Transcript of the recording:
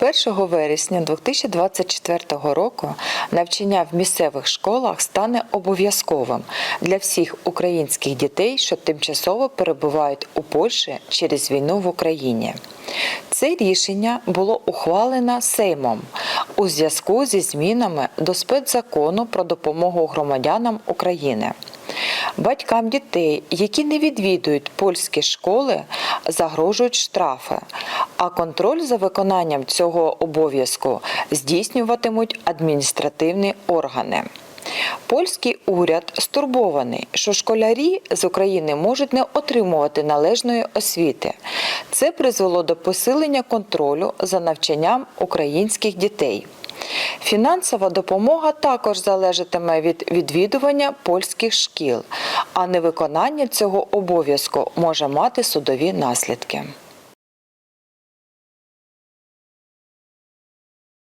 1 вересня 2024 року навчання в місцевих школах стане обов'язковим для всіх українських дітей, що тимчасово перебувають у Польщі через війну в Україні. Це рішення було ухвалено Сеймом у зв'язку зі змінами до спецзакону про допомогу громадянам України. Батькам дітей, які не відвідують польські школи, загрожують штрафи, а контроль за виконанням цього обов'язку здійснюватимуть адміністративні органи. Польський уряд стурбований, що школярі з України можуть не отримувати належної освіти. Це призвело до посилення контролю за навчанням українських дітей. Фінансова допомога також залежатиме від відвідування польських шкіл, а невиконання цього обов'язку може мати судові наслідки.